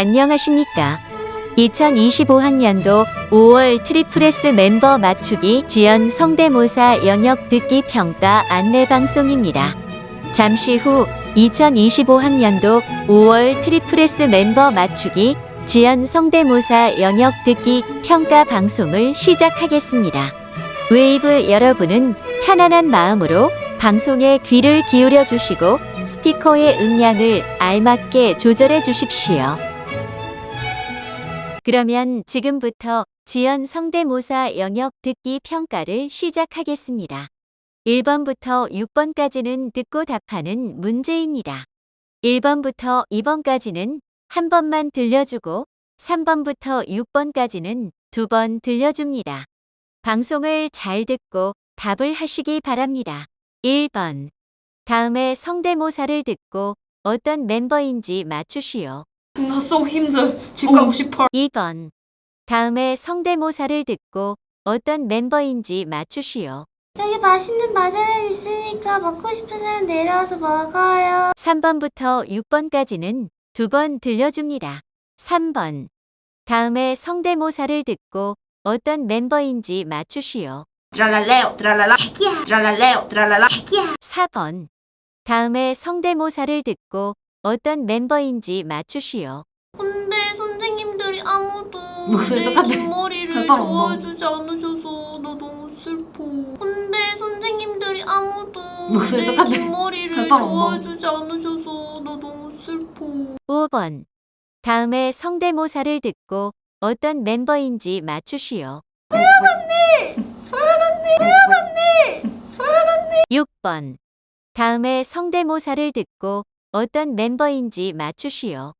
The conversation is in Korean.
안녕하십니까. 2025학년도 5월 트리플스 멤버 맞추기 지연 성대모사 영역 듣기 평가 안내 방송입니다. 잠시 후 2025학년도 5월 트리플스 멤버 맞추기 지연 성대모사 영역 듣기 평가 방송을 시작하겠습니다. 웨이브 여러분은 편안한 마음으로 방송에 귀를 기울여 주시고 스피커의 음량을 알맞게 조절해 주십시오. 그러면 지금부터 지연 성대모사 영역 듣기 평가를 시작하겠습니다. 1번부터 6번까지는 듣고 답하는 문제입니다. 1번부터 2번까지는 한 번만 들려주고 3번부터 6번까지는 두 번 들려줍니다. 방송을 잘 듣고 답을 하시기 바랍니다. 1번. 다음에 성대모사를 듣고 어떤 멤버인지 맞추시오. 나 so 힘들. 집 가고 싶어. 2번. 다음에 성대모사를 듣고 어떤 멤버인지 맞추시오. 여기 맛있는 마늘은 있으니까 먹고 싶은 사람 내려와서 먹어요. 3번부터 6번까지는 두 번 들려줍니다. 3번. 다음에 성대모사를 듣고 어떤 멤버인지 맞추시오. 트랄랄레오 트랄랄라. 자기야, 트랄랄레오 트랄랄라. 자기야. 4번. 다음에 성대모사를 듣고 어떤 멤버인지 맞추시오. 근데 선생님들이 아무도 목소리 내 똑같아. 뒷머리를 안 봐. 도와주지 않으셔서 나 너무 슬퍼. 근데 선생님들이 아무도 목소리 내 똑같아. 뒷머리를 안 봐. 도와주지 않으셔서 나 너무 슬퍼. 5번. 다음에 성대모사를 듣고 어떤 멤버인지 맞추시오. 소연 언니. 6번. 다음에 성대모사를 듣고 어떤 멤버인지 맞추시오.